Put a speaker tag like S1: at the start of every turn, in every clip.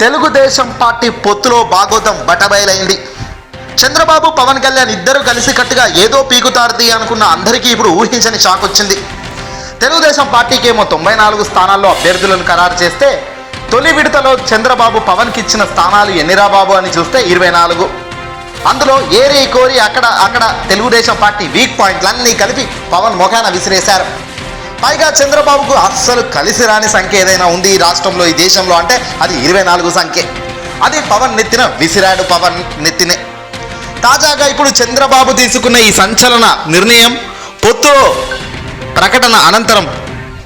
S1: Telugu Desam party పొత్తులో భాగోతం బటబయలైంది. చంద్రబాబు పవన్ కళ్యాణ్ ఇద్దరు కలిసికట్టుగా ఏదో పీకుతారది అనుకున్న అందరికీ ఇప్పుడు ఊహించని షాక్ వచ్చింది తెలుగుదేశం పార్టీకి ఏమో తొంభై నాలుగు స్థానాల్లో అభ్యర్థులను ఖరారు చేస్తే తొలి విడతలో చంద్రబాబు పవన్కి ఇచ్చిన స్థానాలు ఎన్నిరా బాబు అని చూస్తే ఇరవై నాలుగు. అందులో ఏరి కోరి అక్కడ అక్కడ తెలుగుదేశం పార్టీ వీక్ పాయింట్లన్నీ కలిపి పవన్ మొఖాన విసిరేశారు. పైగా చంద్రబాబుకు అస్సలు కలిసి రాని సంఖ్య ఏదైనా ఉంది ఈ రాష్ట్రంలో ఈ దేశంలో అంటే అది ఇరవై నాలుగు సంఖ్య. అది పవన్ నెత్తిన విసిరాడు పవన్ నెత్తినే. తాజాగా ఇప్పుడు చంద్రబాబు తీసుకున్న ఈ సంచలన నిర్ణయం పొత్తు ప్రకటన అనంతరం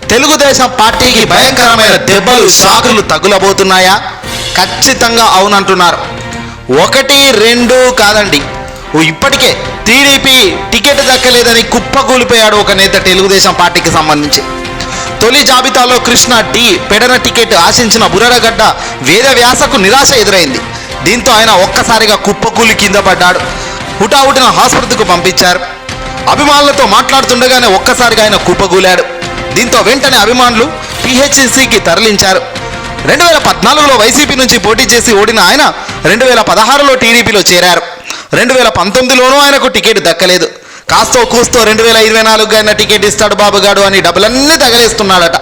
S1: తెలుగుదేశం పార్టీకి భయంకరమైన దెబ్బలు షాకులు తగులబోతున్నాయా? ఖచ్చితంగా అవునంటున్నారు. ఒకటి రెండు కాదండి. ఇప్పటికే టీడీపీ టికెట్ దక్కలేదని కుప్పకూలిపోయాడు ఒక నేత తెలుగుదేశం పార్టీకి సంబంధించి. తొలి జాబితాలో కృష్ణ డి పెడన టికెట్ ఆశించిన బుర్రెగడ్డ వేద వ్యాసకు నిరాశ ఎదురైంది. దీంతో ఆయన ఒక్కసారిగా కుప్పకూలి కింద పడ్డాడు. హుటాహుటిన హాస్పిటల్కు పంపించారు. అభిమానులతో మాట్లాడుతుండగానే ఒక్కసారిగా ఆయన కుప్పగూలాడు దీంతో వెంటనే అభిమానులు పిహెచ్సికి తరలించారు. రెండు వేల పద్నాలుగులో వైసీపీ నుంచి పోటీ చేసి ఓడిన ఆయన రెండు వేల పదహారులో టీడీపీలో చేరారు. రెండు వేల పంతొమ్మిదిలోనూ ఆయనకు టికెట్ దక్కలేదు. కాస్తో కూస్తో రెండు వేల ఇరవై నాలుగు అయిన టికెట్ ఇస్తాడు బాబుగాడు అని డబ్బులన్నీ తగలేస్తున్నాడట.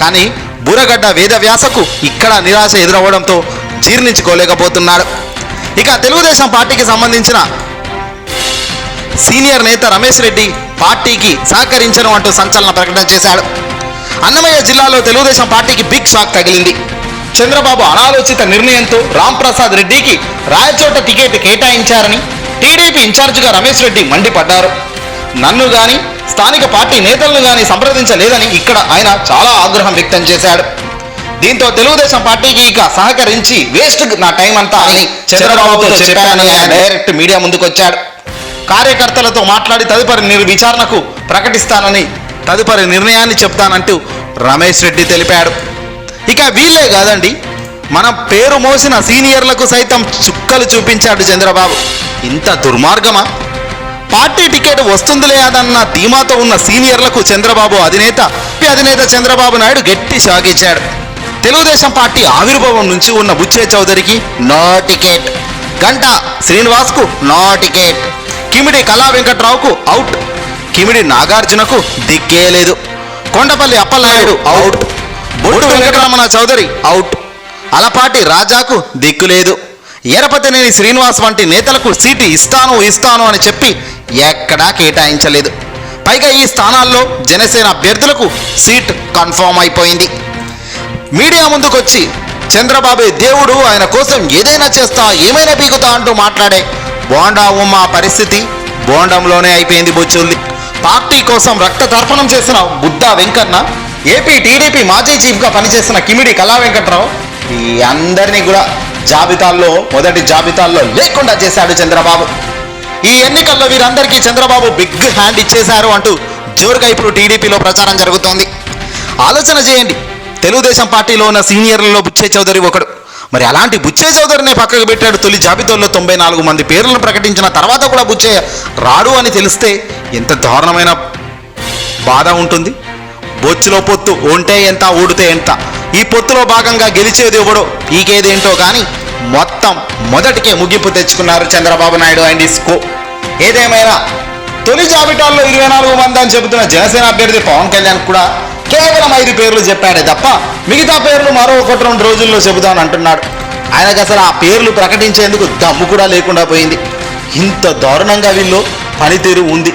S1: కానీ బూరగడ్డ వేదవ్యాసకు ఇక్కడ నిరాశ ఎదురవ్వడంతో జీర్ణించుకోలేకపోతున్నాడు. ఇక తెలుగుదేశం పార్టీకి సంబంధించిన సీనియర్ నేత రమేష్ రెడ్డి పార్టీకి సహకరించను అంటూ సంచలన ప్రకటన చేశాడు. అన్నమయ్య జిల్లాలో తెలుగుదేశం పార్టీకి బిగ్ షాక్ తగిలింది. చంద్రబాబు అనాలోచిత నిర్ణయంతో రాంప్రసాద్ రెడ్డికి రాయచోట టికెట్ కేటాయించారని టీడీపీ ఇన్ఛార్జిగా రమేష్ రెడ్డి మండిపడ్డారు. నన్ను గాని స్థానిక పార్టీ నేతలను గాని సంప్రదించలేదని ఇక్కడ ఆయన చాలా ఆగ్రహం వ్యక్తం చేశాడు. దీంతో తెలుగుదేశం పార్టీకి ఇక సహకరించి వేస్ట్ నా టైం అంతా అని చంద్రబాబుతో చెప్పానని ఆయన డైరెక్ట్ మీడియా ముందుకొచ్చాడు. కార్యకర్తలతో మాట్లాడి తదుపరి నిర్ విచారణకు ప్రకటిస్తానని తదుపరి నిర్ణయాన్ని చెప్తానంటూ రమేష్ రెడ్డి తెలిపాడు. ఇక వీళ్ళే కాదండి. మన పేరు మోసిన సీనియర్లకు సైతం చుక్కలు చూపించాడు చంద్రబాబు. ఇంత దుర్మార్గమా? పార్టీ టికెట్ వస్తుందిలే అదన్న ధీమాతో ఉన్న సీనియర్లకు చంద్రబాబు అధినేత అధినేత చంద్రబాబు నాయుడు గట్టి షాక్ తెలుగుదేశం పార్టీ ఆవిర్భావం నుంచి ఉన్న బుచ్చే చౌదరికి నో టికెట్. గంట శ్రీనివాస్కు no ticket. Kimidi Kala వెంకట్రావుకు out. Kimidi నాగార్జునకు దిక్కే లేదు. కొండపల్లి అప్పలనాయుడు అవుట్. బొడ్డు వెంకటరమణ చౌదరి అవుట్ అలపాటి రాజాకు దిక్కు లేదు. ఎరపతినేని శ్రీనివాస్ వంటి నేతలకు సీటు ఇస్తాను ఇస్తాను అని చెప్పి ఎక్కడా కేటాయించలేదు. పైగా ఈ స్థానాల్లో జనసేన అభ్యర్థులకు సీట్ కన్ఫర్మ్ అయిపోయింది. మీడియా ముందుకొచ్చి చంద్రబాబు దేవుడు ఆయన కోసం ఏదైనా చేస్తా ఏమైనా పీకుతా అంటూ మాట్లాడే బోండా ఉమ్మ పరిస్థితి బోండంలోనే అయిపోయింది బొచ్చుల్ది పార్టీ కోసం రక్త తర్పణం చేసిన బుద్ధ వెంకన్న ఏపీ టీడీపీ మాజీ చీఫ్గా పనిచేసిన కిమిడి కళా వెంకట్రావు ఈ అందరినీ కూడా జాబితాల్లో మొదటి జాబితాల్లో లేకుండా చేశాడు చంద్రబాబు. ఈ ఎన్నికల్లో వీరందరికీ చంద్రబాబు బిగ్ హ్యాండ్ ఇచ్చేశారు అంటూ జోరుగా ఇప్పుడు టీడీపీలో ప్రచారం జరుగుతోంది. ఆలోచన చేయండి. తెలుగుదేశం పార్టీలో ఉన్న సీనియర్లలో బుచ్చే చౌదరి ఒకడు. మరి అలాంటి బుచ్చే చౌదరినే పక్కకు పెట్టాడు తొలి జాబితాలో తొంభై నాలుగు మంది పేర్లను ప్రకటించిన తర్వాత కూడా బుచ్చే రాడు అని తెలిస్తే ఎంత దారుణమైన బాధ ఉంటుంది. బొచ్చులో పొత్తు ఉంటే ఎంత ఊడితే ఎంత. ఈ పొత్తులో భాగంగా గెలిచేది ఎవడో పీకేదేంటో కానీ మొత్తం మొదటికే ముగింపు తెచ్చుకున్నారు చంద్రబాబు నాయుడు అండ్ ఇస్కో ఏదేమైనా తొలి జాబితాల్లో ఇరవై నాలుగు మంది అని చెబుతున్న జనసేన అభ్యర్థి పవన్ కళ్యాణ్ కూడా కేవలం ఐదు పేర్లు చెప్పాడే తప్ప మిగతా పేర్లు మరో ఒకటి రెండు రోజుల్లో చెబుతాను అంటున్నాడు. ఆయనకు అసలు ఆ పేర్లు ప్రకటించేందుకు దమ్ము కూడా లేకుండా పోయింది. ఇంత దారుణంగా వీళ్ళు పనితీరు ఉంది.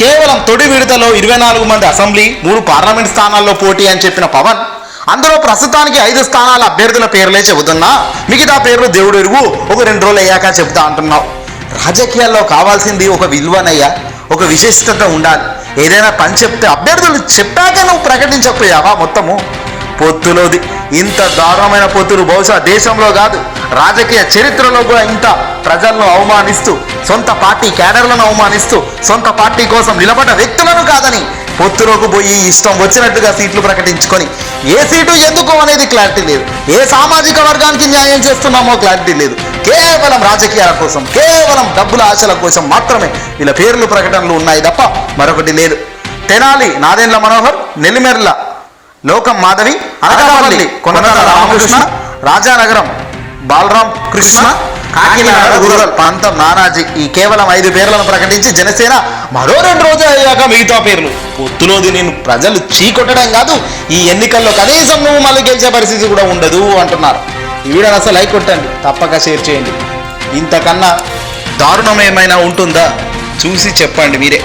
S1: కేవలం తొడి విడతలో ఇరవై నాలుగు మంది అసెంబ్లీ మూడు పార్లమెంట్ స్థానాల్లో పోటీ అని చెప్పిన పవన్ అందులో ప్రస్తుతానికి ఐదు స్థానాల అభ్యర్థుల పేర్లే చెబుతున్నా. మిగతా పేర్లు దేవుడు ఎరుగు ఒక రెండు రోజులు అయ్యాక చెబుతా అంటున్నావు. రాజకీయాల్లో కావాల్సింది ఒక విలువనయ్యా ఒక విశిష్టత ఉండాలి. ఏదైనా పని చెప్తే అభ్యర్థులు చెప్పాక నువ్వు ప్రకటించకపోయావా మొత్తము? పొత్తులోది. ఇంత దారుణమైన పొత్తులు బహుశా దేశంలో కాదు రాజకీయ చరిత్రలో కూడా ఇంత ప్రజలను అవమానిస్తూ సొంత పార్టీ క్యాడర్లను అవమానిస్తూ సొంత పార్టీ కోసం నిలబడ్డ వ్యక్తులను కాదని పొత్తులోకి పోయి ఇష్టం వచ్చినట్టుగా సీట్లు ప్రకటించుకొని ఏ సీటు ఎందుకు అనేది క్లారిటీ లేదు. ఏ సామాజిక వర్గానికి న్యాయం చేస్తున్నామో క్లారిటీ లేదు. కేవలం రాజకీయాల కోసం కేవలం డబ్బుల ఆశల కోసం మాత్రమే వీళ్ళ పేర్లు ప్రకటనలు ఉన్నాయి తప్ప మరొకటి లేదు. తెనాలి నాదెండ్ల మనోహర్ నెల్లిమెర్ల లోకం మాధవి అనకాపల్లి కొనతాల రామకృష్ణ రాజానగరం బాలరాం కృష్ణ కాకినాడ రూరల్ ప్రాంతం నానాజీ. ఈ కేవలం ఐదు పేర్లను ప్రకటించి జనసేన మరో రెండు రోజులు అయ్యాక మిగతా పేర్లు. పొత్తులోది నేను ప్రజలు చీకొట్టడం కాదు ఈ ఎన్నికల్లో కనీసం నువ్వు మళ్ళీ గెలిచే పరిస్థితి కూడా ఉండదు అంటున్నారు. ఈ వీడియోని అసలు లైక్ కొట్టండి తప్పక షేర్ చేయండి. ఇంతకన్నా దారుణం ఏమైనా ఉంటుందా? చూసి చెప్పండి మీరే.